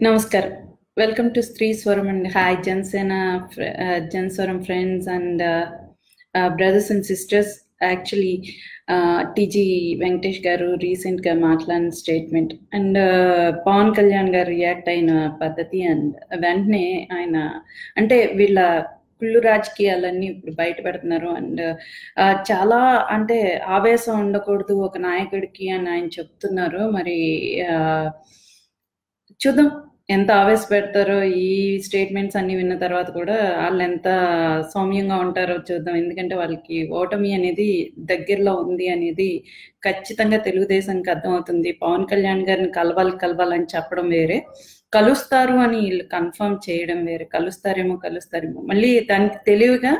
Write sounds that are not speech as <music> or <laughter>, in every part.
నమస్కారం. Welcome to Stree Swaram and hi Janasena Janaswaram friends and brothers and sisters actually TG Venkatesh garu రీసెంట్గా మాట్లాడిన statement and Pawan Kalyan గారు react అయిన పద్ధతి and వెంటనే ఆయన అంటే వీళ్ళ కుళ్ళు రాజకీయాలన్నీ ఇప్పుడు బయట పెడుతున్నారు. అండ్ చాలా అంటే ఆవేశం ఉండకూడదు ఒక నాయకుడికి అని ఆయన చెప్తున్నారు. మరి ఆ, చూద్దాం. ఎంత ఆవేశపెడతారో ఈ స్టేట్మెంట్స్ అన్ని విన్న తర్వాత కూడా వాళ్ళు ఎంత సౌమ్యంగా ఉంటారో చూద్దాం. ఎందుకంటే వాళ్ళకి ఓటమి అనేది దగ్గరలో ఉంది అనేది ఖచ్చితంగా తెలుగుదేశానికి అర్థమవుతుంది. పవన్ కళ్యాణ్ గారిని కలవాలి కలవాలని చెప్పడం వేరే. కలుస్తారు అని వీళ్ళు కన్ఫర్మ్ చేయడం వేరే. కలుస్తారేమో కలుస్తారేమో. మళ్ళీ దానికి తెలివిగా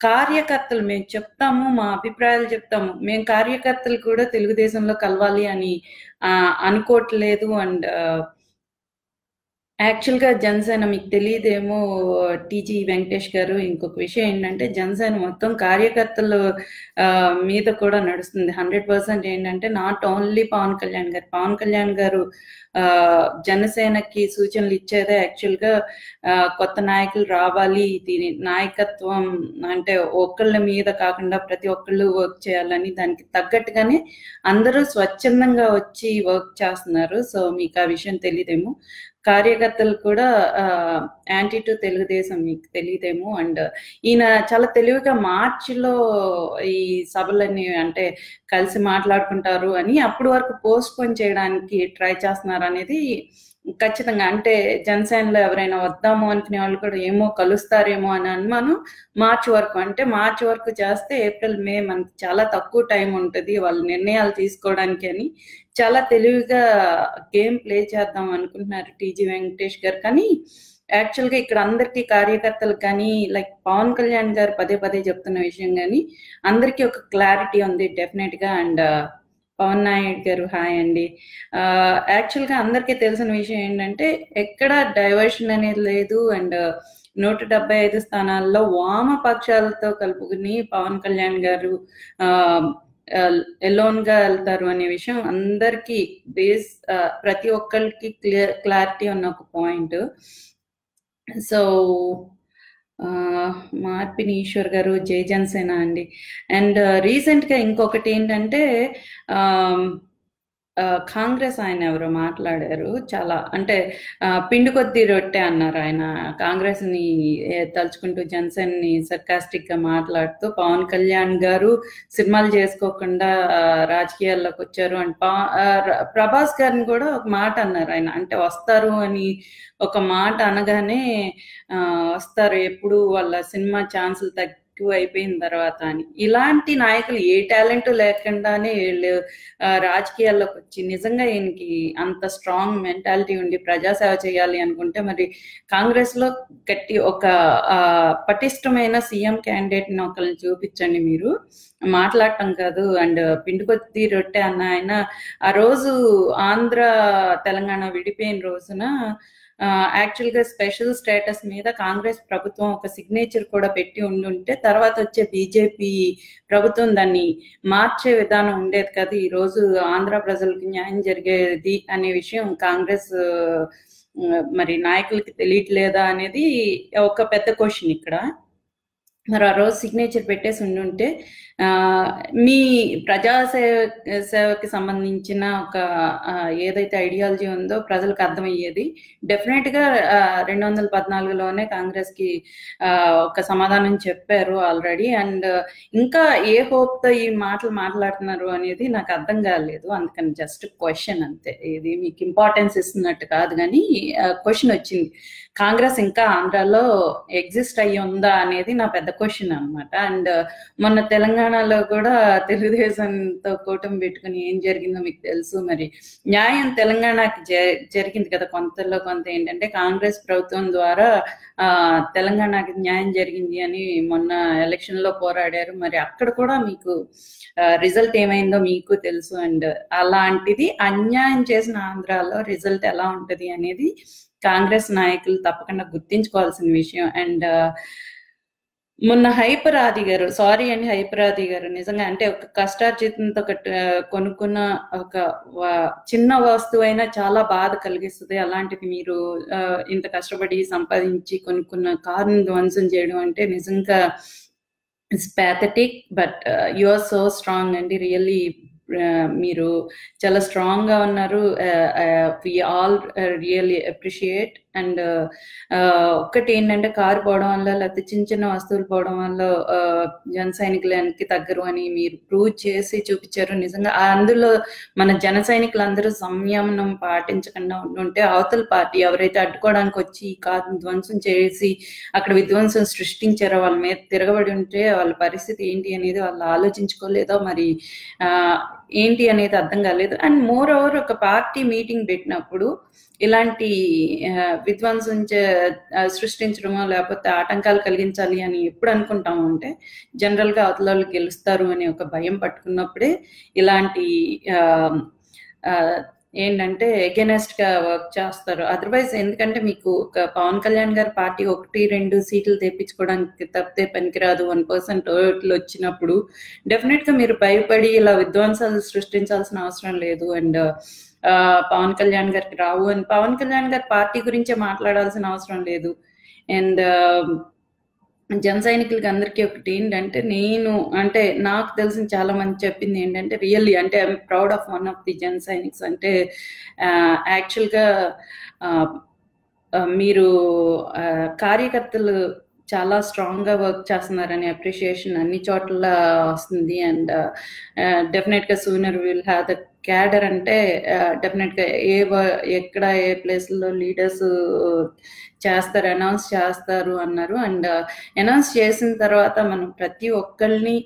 కార్యకర్తలు మేము చెప్తాము మా అభిప్రాయాలు చెప్తాము. మేము కార్యకర్తలు కూడా తెలుగుదేశంలో కలవాలి అని అనుకోవట్లేదు. అండ్ యాక్చువల్గా జనసేన మీకు తెలియదేమో టీజీ వెంకటేష్ గారు ఇంకొక విషయం ఏంటంటే జనసేన మొత్తం కార్యకర్తలు మీద కూడా నడుస్తుంది. హండ్రెడ్ పర్సెంట్ ఏంటంటే నాట్ ఓన్లీ పవన్ కళ్యాణ్ గారు. పవన్ కళ్యాణ్ గారు ఆ, జనసేనకి సూచనలు ఇచ్చేదే యాక్చువల్గా కొత్త నాయకులు రావాలి. దీని నాయకత్వం అంటే ఒక్కళ్ళ మీద కాకుండా ప్రతి ఒక్కళ్ళు వర్క్ చేయాలని దానికి తగ్గట్టుగానే అందరూ స్వచ్ఛందంగా వచ్చి వర్క్ చేస్తున్నారు. సో మీకు ఆ విషయం తెలియదేమో. కార్యకర్తలు కూడా యాంటీ టు తెలుగుదేశం మీకు తెలియదేమో. అండ్ ఈయన చాలా తెలివిగా మార్చిలో ఈ సభలన్నీ అంటే కలిసి మాట్లాడుకుంటారు అని అప్పటి వరకు పోస్ట్ పోన్ చేయడానికి ట్రై చేస్తున్నారు అనేది ఖచ్చితంగా. అంటే జనసేనలో ఎవరైనా వద్దాము అనుకునే వాళ్ళు కూడా ఏమో కలుస్తారేమో అని అనుమానం మార్చి వరకు. అంటే మార్చి వరకు చేస్తే ఏప్రిల్ మే మనకి చాలా తక్కువ టైం ఉంటుంది వాళ్ళు నిర్ణయాలు తీసుకోవడానికి అని చాలా తెలివిగా గేమ్ ప్లే చేద్దాం అనుకుంటున్నారు టీజీ వెంకటేష్ గారు. కానీ యాక్చువల్గా ఇక్కడ అందరికీ కార్యకర్తలు కానీ లైక్ పవన్ కళ్యాణ్ గారు పదే పదే చెప్తున్న విషయం కానీ అందరికీ ఒక క్లారిటీ ఉంది డెఫినెట్గా. అండ్ uh, పవన్ నాయుడు గారు హాయ్ అండి. Uh, యాక్చువల్గా అందరికీ తెలిసిన విషయం ఏంటంటే ఎక్కడ డైవర్షన్ అనేది లేదు. అండ్ uh, నూట డెబ్బై ఐదు స్థానాల్లో వామపక్షాలతో కలుపుకుని పవన్ కళ్యాణ్ గారు ఎలోన్గా వెళ్తారు అనే విషయం అందరికీ బేస్ ప్రతి ఒక్కరికి క్లియర్ క్లారిటీ ఉన్న ఒక పాయింట్. సో మార్పిని ఈశ్వర్ గారు జై జనసేన అండి. అండ్ రీసెంట్గా ఇంకొకటి ఏంటంటే కాంగ్రెస్ ఆయన ఎవరో మాట్లాడారు. చాలా అంటే ఆ, పిండి కొద్ది రొట్టె అన్నారు ఆయన. కాంగ్రెస్ని తలుచుకుంటూ జన్సన్ని సర్కాస్టిక్గా మాట్లాడుతూ పవన్ కళ్యాణ్ గారు సినిమాలు చేసుకోకుండా రాజకీయాల్లోకి వచ్చారు అండ్ ప్రభాస్ గారిని కూడా ఒక మాట అన్నారు ఆయన. అంటే వస్తారు అని ఒక మాట అనగానే ఆ, వస్తారు. ఎప్పుడు వాళ్ళ సినిమా ఛాన్సులు ఎక్కువ అయిపోయిన తర్వాత అని. ఇలాంటి నాయకులు ఏ టాలెంట్ లేకుండానే వీళ్ళు రాజకీయాల్లోకి వచ్చి నిజంగా ఈయనకి అంత స్ట్రాంగ్ మెంటాలిటీ ఉండి ప్రజాసేవ చేయాలి అనుకుంటే మరి కాంగ్రెస్లో గట్టి ఒక పటిష్టమైన సీఎం క్యాండిడేట్ని ఒకరిని చూపించండి మీరు. మాట్లాడటం కాదు. అండ్ పిండుకొద్ది రొట్టె అన్న ఆయన ఆ రోజు ఆంధ్ర తెలంగాణ విడిపోయిన రోజున యాక్చువల్గా స్పెషల్ స్టేటస్ మీద కాంగ్రెస్ ప్రభుత్వం ఒక సిగ్నేచర్ కూడా పెట్టి ఉండుంటే తర్వాత వచ్చే బీజేపీ ప్రభుత్వం దాన్ని మార్చే విధానం ఉండేది కదా. ఈ రోజు ఆంధ్ర ప్రజలకు న్యాయం జరిగేది అనే విషయం కాంగ్రెస్ మరి నాయకులకి తెలియట్లేదా అనేది ఒక పెద్ద క్వశ్చన్ ఇక్కడ. మరి ఆ రోజు సిగ్నేచర్ పెట్టేసి ఉండుంటే ఆ, మీ ప్రజా సేవ సేవకి సంబంధించిన ఒక ఏదైతే ఐడియాలజీ ఉందో ప్రజలకు అర్థమయ్యేది. డెఫినెట్గా రెండు వందల పద్నాలుగులోనే కాంగ్రెస్కి ఒక సమాధానం చెప్పారు ఆల్రెడీ అండ్ ఇంకా ఏ హోప్తో ఈ మాటలు మాట్లాడుతున్నారు అనేది నాకు అర్థం కాలేదు. అందుకని జస్ట్ క్వశ్చన్ అంతే. ఇది మీకు ఇంపార్టెన్స్ ఇస్తున్నట్టు కాదు కానీ క్వశ్చన్ వచ్చింది. కాంగ్రెస్ ఇంకా ఆంధ్రాలో ఎగ్జిస్ట్ అయ్యి ఉందా అనేది నా పెద్ద క్వశ్చన్ అన్నమాట. అండ్ uh, మొన్న తెలంగాణలో కూడా తెలుగుదేశంతో కూటమి పెట్టుకుని ఏం జరిగిందో మీకు తెలుసు. మరి న్యాయం తెలంగాణకి జ- జరిగింది కదా కొంతలో కొంత ఏంటంటే కాంగ్రెస్ ప్రభుత్వం ద్వారా ఆ తెలంగాణకి న్యాయం జరిగింది అని మొన్న ఎలక్షన్లో పోరాడారు. మరి అక్కడ కూడా మీకు రిజల్ట్ ఏమైందో మీకు తెలుసు. అండ్ అలాంటిది అన్యాయం చేసిన ఆంధ్రాలో రిజల్ట్ ఎలా ఉంటది అనేది కాంగ్రెస్ నాయకులు తప్పకుండా గుర్తించుకోవాల్సిన విషయం. అండ్ uh, మొన్న హైపరాది గారు సారీ అండి హైపరాది గారు నిజంగా అంటే ఒక కష్టార్జితంతో ఒక uh, కొనుక్కున్న ఒక చిన్న వస్తువు అయినా చాలా బాధ కలిగిస్తుంది. అలాంటిది మీరు uh, ఇంత కష్టపడి సంపాదించి కొనుక్కున్న కారుని ధ్వంసం చేయడం అంటే నిజంగా it's pathetic but you are so strong అండి. రియల్లీ మీరు చాలా స్ట్రాంగ్గా ఉన్నారు. We all really appreciate and ఒక్కటి ఏంటంటే కారు పోవడం వల్ల లేకపోతే చిన్న చిన్న వస్తువులు పోవడం వల్ల ఆ, జన సైనికులకి తగ్గరు అని మీరు ప్రూవ్ చేసి చూపించారు. నిజంగా అందులో మన జన సైనికులందరూ సంయమనం పాటించకుండా ఉంటే అవతల పార్టీ ఎవరైతే అడ్డుకోవడానికి వచ్చి కాదు ధ్వంసం చేసి అక్కడ విధ్వంసం సృష్టించారో వాళ్ళ మీద తిరగబడి ఉంటే వాళ్ళ పరిస్థితి ఏంటి అనేది వాళ్ళు ఆలోచించుకోలేదో మరి ఆ, ఏంటి అనేది అర్థం కాలేదు. అండ్ మోర్ ఓవర్ ఒక పార్టీ మీటింగ్ పెట్టినప్పుడు ఇలాంటి విధ్వంసం సృష్టించడమో లేకపోతే ఆటంకాలు కలిగించాలి అని ఎప్పుడు అనుకుంటాము అంటే జనరల్గా అవతల గెలుస్తారు అని ఒక భయం పట్టుకున్నప్పుడే ఇలాంటి ఆ, ఆ, ఏంటంటే ఎగెనెస్ట్గా వర్క్ చేస్తారు. అదర్వైజ్ ఎందుకంటే మీకు ఒక పవన్ కళ్యాణ్ గారి పార్టీ ఒకటి రెండు సీట్లు తెప్పించుకోవడానికి తప్పితే పనికిరాదు. వన్ పర్సెంట్ ఓట్లు వచ్చినప్పుడు డెఫినెట్గా మీరు భయపడి ఇలా విధ్వంసాలు సృష్టించాల్సిన అవసరం లేదు. అండ్ uh, పవన్ కళ్యాణ్ గారికి రావు. అండ్ పవన్ కళ్యాణ్ గారి పార్టీ గురించే మాట్లాడాల్సిన అవసరం లేదు. అండ్ జన సైనికులకి అందరికీ ఒకటి ఏంటంటే నేను అంటే నాకు తెలిసిన చాలా మంది చెప్పింది ఏంటంటే రియల్లీ అంటే I'm proud of one of the Jan Sainiks. అంటే యాక్చువల్గా మీరు కార్యకర్తలు చాలా స్ట్రాంగ్గా వర్క్ చేస్తున్నారని అప్రిషియేషన్ అన్ని చోట్ల వస్తుంది. అండ్ డెఫినెట్గా sooner will have the cadre అంటే డెఫినెట్గా ఏ ఎక్కడ ఏ ప్లేస్లో లీడర్స్ చేస్తారు అనౌన్స్ చేస్తారు అన్నారు. అండ్ అనౌన్స్ చేసిన తర్వాత మనం ప్రతి ఒక్కరిని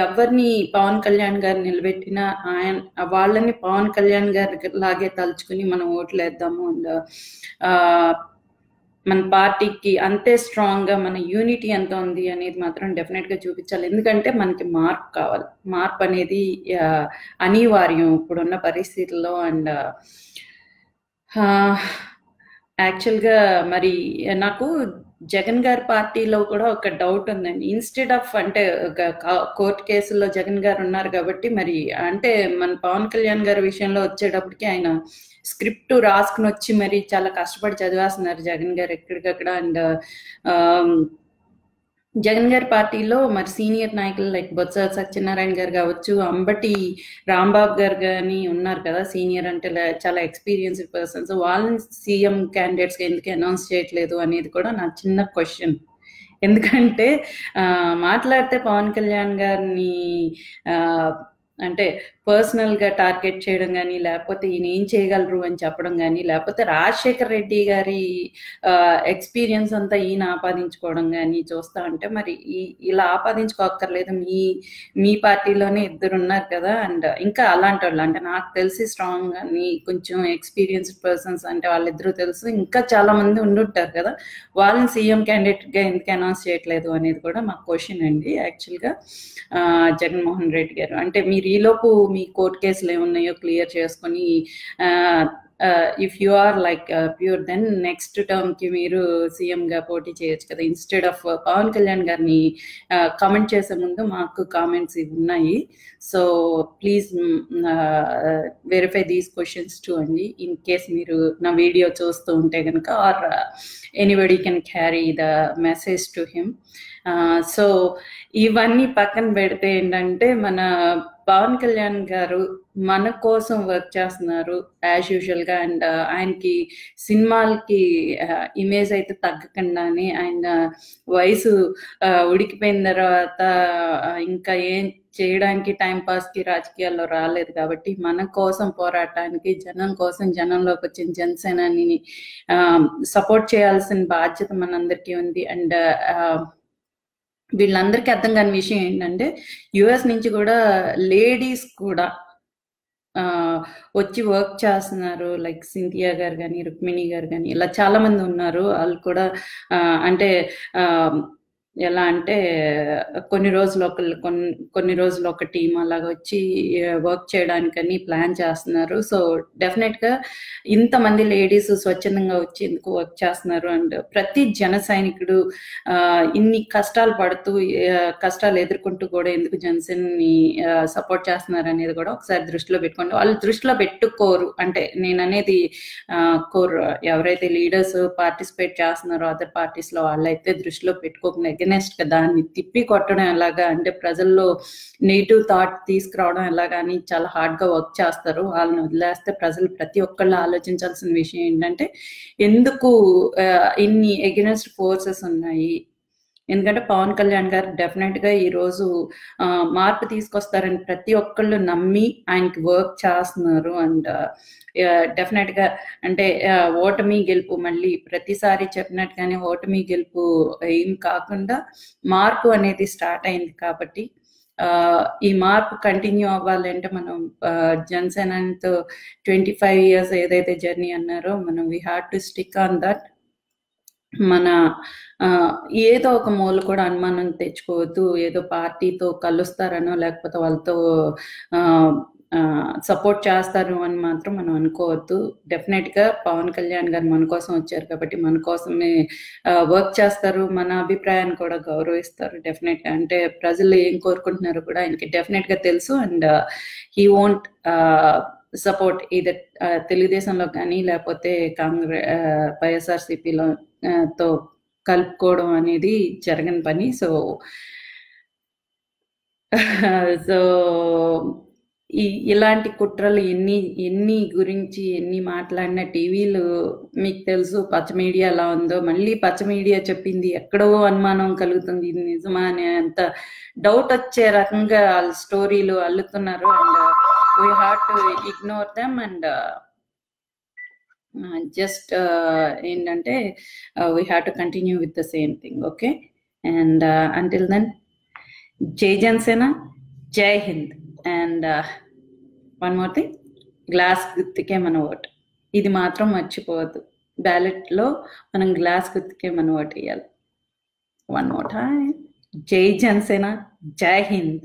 ఎవరిని పవన్ కళ్యాణ్ గారు నిలబెట్టినా ఆయన వాళ్ళని పవన్ కళ్యాణ్ గారి లాగే తలుచుకుని మనం ఓట్లు వేద్దాము అండ్ మన పార్టీకి అంతే స్ట్రాంగ్గా మన యూనిటీ ఎంత ఉంది అనేది మాత్రం డెఫినెట్గా చూపించాలి. ఎందుకంటే మనకి మార్పు కావాలి. మార్పు అనేది అనివార్యం ఇప్పుడున్న పరిస్థితుల్లో. అండ్ యాక్చువల్గా మరి నాకు జగన్ గారి పార్టీలో కూడా ఒక డౌట్ ఉందండి. ఇన్స్టెడ్ ఆఫ్ అంటే ఒక కోర్టు కేసుల్లో జగన్ గారు ఉన్నారు కాబట్టి మరి అంటే మన పవన్ కళ్యాణ్ గారి విషయంలో వచ్చేటప్పటికి ఆయన స్క్రిప్ట్ రాసుకుని వచ్చి మరి చాలా కష్టపడి చదివేస్తున్నారు జగన్ గారు ఎక్కడికక్కడ. అండ్ జగన్ గారి పార్టీలో మరి సీనియర్ నాయకులు లైక్ బొత్స సత్యనారాయణ గారు కావచ్చు అంబటి రాంబాబు గారు కానీ ఉన్నారు కదా సీనియర్ అంటే చాలా ఎక్స్పీరియన్స్డ్ పర్సన్స్. వాళ్ళని సీఎం క్యాండిడేట్స్ ఎందుకు అనౌన్స్ చేయట్లేదు అనేది కూడా నా చిన్న క్వశ్చన్. ఎందుకంటే మాట్లాడితే పవన్ కళ్యాణ్ గారిని అంటే పర్సనల్గా టార్గెట్ చేయడం కానీ లేకపోతే ఈయన ఏం చేయగలరు అని చెప్పడం కానీ లేకపోతే రాజశేఖర్ రెడ్డి గారి ఎక్స్పీరియన్స్ అంతా ఈయన ఆపాదించుకోవడం కానీ చూస్తా ఉంటే మరి ఈ- ఇలా ఆపాదించుకోక్కర్లేదు. మీ మీ పార్టీలోనే ఇద్దరు ఉన్నారు కదా అండ్ ఇంకా అలాంటి వాళ్ళు అంటే నాకు తెలిసి స్ట్రాంగ్ అని కొంచెం ఎక్స్పీరియన్స్డ్ పర్సన్స్ అంటే వాళ్ళిద్దరూ తెలుసు. ఇంకా చాలా మంది ఉండుంటారు కదా. వాళ్ళని సీఎం క్యాండిడేట్గా ఎందుకు అనౌన్స్ చేయట్లేదు అనేది కూడా మా క్వశ్చన్ అండి. యాక్చువల్గా జగన్మోహన్ రెడ్డి గారు. అంటే మీరు ఈలోపు మీ కోర్టు కేసులు ఏమున్నాయో క్లియర్ చేసుకొని if you are like pure then next టర్మ్కి మీరు సీఎం గా పోటీ చేయొచ్చు కదా. ఇన్స్టెడ్ ఆఫ్ పవన్ కళ్యాణ్ గారిని కామెంట్ చేసే ముందు మాకు కామెంట్స్ ఇవి ఉన్నాయి. So please verify these questions to అండి. ఇన్ కేస్ మీరు నా వీడియో చూస్తూ ఉంటే కనుక or anybody can carry the message to him so ఇవన్నీ పక్కన పెడితే ఏంటంటే మన పవన్ కళ్యాణ్ గారు మన కోసం వర్క్ చేస్తున్నారు యాజ్ యూజువల్గా. అండ్ ఆయనకి సినిమాలకి ఇమేజ్ అయితే తగ్గకుండానే ఆయన వయసు ఉడికిపోయిన తర్వాత ఇంకా ఏం చేయడానికి టైం పాస్కి రాజకీయాల్లో రాలేదు కాబట్టి మన కోసం పోరాటానికి జనం కోసం జనంలోకి వచ్చిన జనసేనాని సపోర్ట్ చేయాల్సిన బాధ్యత మనందరికీ ఉంది. అండ్ వీళ్ళందరికీ అర్థం కాని విషయం ఏంటంటే యుఎస్ నుంచి కూడా లేడీస్ కూడా ఆ, వచ్చి వర్క్ చేస్తున్నారు. లైక్ సింథియా గారు కానీ రుక్మిణి గారు కానీ ఇలా చాలా మంది ఉన్నారు. వాళ్ళు కూడా అంటే ఆ, ఎలా అంటే కొన్ని రోజులు ఒక కొన్ని కొన్ని రోజులు ఒక టీం అలాగ వచ్చి వర్క్ చేయడానికని ప్లాన్ చేస్తున్నారు. సో డెఫినెట్గా ఇంతమంది లేడీస్ స్వచ్ఛందంగా వచ్చి ఎందుకు వర్క్ చేస్తున్నారు? అండ్ ప్రతి జన సైనికుడు ఆ, ఇన్ని కష్టాలు పడుతూ కష్టాలు ఎదుర్కొంటూ కూడా ఎందుకు జనసేనని సపోర్ట్ చేస్తున్నారు అనేది కూడా ఒకసారి దృష్టిలో పెట్టుకోండి. వాళ్ళు దృష్టిలో పెట్టుకోరు. అంటే నేను అనేది కోరు. ఎవరైతే లీడర్స్ పార్టిసిపేట్ చేస్తున్నారో అదర్ పార్టీస్లో వాళ్ళైతే దృష్టిలో పెట్టుకోకుండా అగెనెస్ట్ కదా దాన్ని తిప్పి కొట్టడం ఎలాగా? అంటే ప్రజల్లో నెగిటివ్ థాట్ తీసుకురావడం ఎలాగా అని చాలా హార్డ్గా వర్క్ చేస్తారు. వాళ్ళని వదిలేస్తే ప్రజలు ప్రతి ఒక్కళ్ళు ఆలోచించాల్సిన విషయం ఏంటంటే ఎందుకు ఇన్ని ఎగెనెస్ట్ ఫోర్సెస్ ఉన్నాయి? ఎందుకంటే పవన్ కళ్యాణ్ గారు డెఫినెట్గా ఈ రోజు ఆ, మార్పు తీసుకొస్తారని ప్రతి ఒక్కళ్ళు నమ్మి ఆయనకి వర్క్ చేస్తున్నారు అండ్ డెఫినెట్గా అంటే ఓటమి గెలుపు మళ్ళీ ప్రతిసారి చెప్పినట్టుగానే ఓటమి గెలుపు ఏం కాకుండా మార్పు అనేది స్టార్ట్ అయింది కాబట్టి ఆ, ఈ మార్పు కంటిన్యూ అవ్వాలంటే మనం జనసేనతో ట్వంటీ ఫైవ్ ఇయర్స్ ఏదైతే జర్నీ అన్నారో మనం we had to stick on that మన ఆ, ఏదో ఒక మూల కూడా అనుమానం తెచ్చుకోవద్దు. ఏదో పార్టీతో కలుస్తారనో లేకపోతే వాళ్ళతో సపోర్ట్ చేస్తారు అని మాత్రం మనం అనుకోవద్దు. డెఫినెట్గా పవన్ కళ్యాణ్ గారు మన కోసం వచ్చారు కాబట్టి మన కోసమే వర్క్ చేస్తారు. మన అభిప్రాయాన్ని కూడా గౌరవిస్తారు. డెఫినెట్గా అంటే ప్రజలు ఏం కోరుకుంటున్నారో కూడా ఆయనకి డెఫినెట్గా తెలుసు. And uh, he won't support ఇది uh, తెలుగుదేశంలో కానీ లేకపోతే కాంగ్రెస్ uh, వైఎస్ఆర్సిపిలో uh, తో కలుపుకోవడం అనేది జరగని పని. సో <laughs> సో ఈ ఇలాంటి కుట్రలు ఎన్ని ఎన్ని గురించి ఎన్ని మాట్లాడిన టీవీలు మీకు తెలుసు పచ్చ మీడియా ఎలా ఉందో. మళ్ళీ పచ్చ మీడియా చెప్పింది ఎక్కడో అనుమానం కలుగుతుంది. ఇది నిజమా అనే అంత డౌట్ వచ్చే రకంగా వాళ్ళ స్టోరీలు అల్లుతున్నారు. And we have to ignore them and just ఏంటంటే we have to continue with the same thing okay and until then జై జనసేన జై Hind and one more thing glass గుర్తుకే మన ఓటు. ఇది మాత్రం మర్చిపోవద్దు. బ్యాలెట్లో మనం గ్లాస్ గుర్తుకే మన ఓటు వేయాలి. వన్ మోర్ టైం జై జనసేన జై హింద్